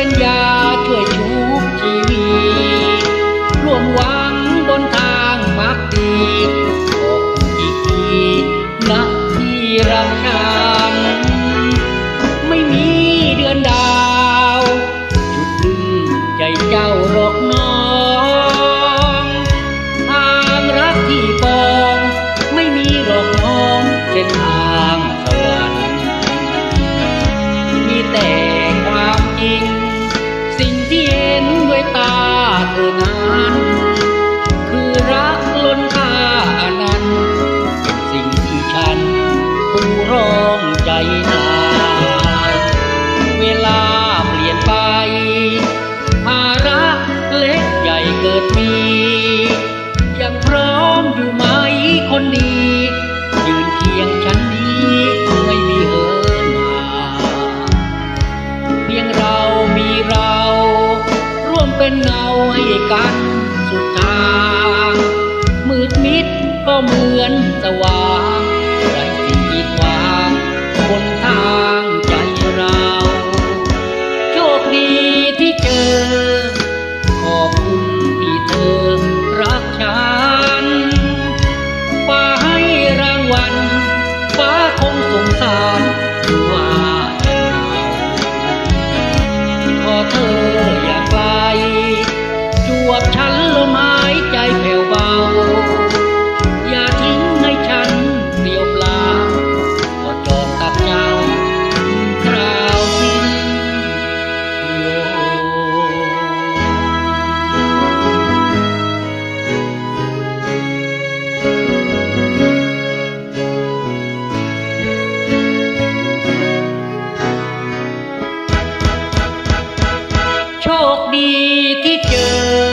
เป็นยาช่วยชุบชีวีตร่วมหวังบนทางมักดีอกอีกทีนะที่รักนานไม่มีเดือนดาวจุดดึงใจเจ้ารอกน้องทางรักที่ปองไม่มีรอกน้องเส้นทางสวรรค์มีแต่ 啊。 ตก็เหมือนสวรรค์ đi thì chờ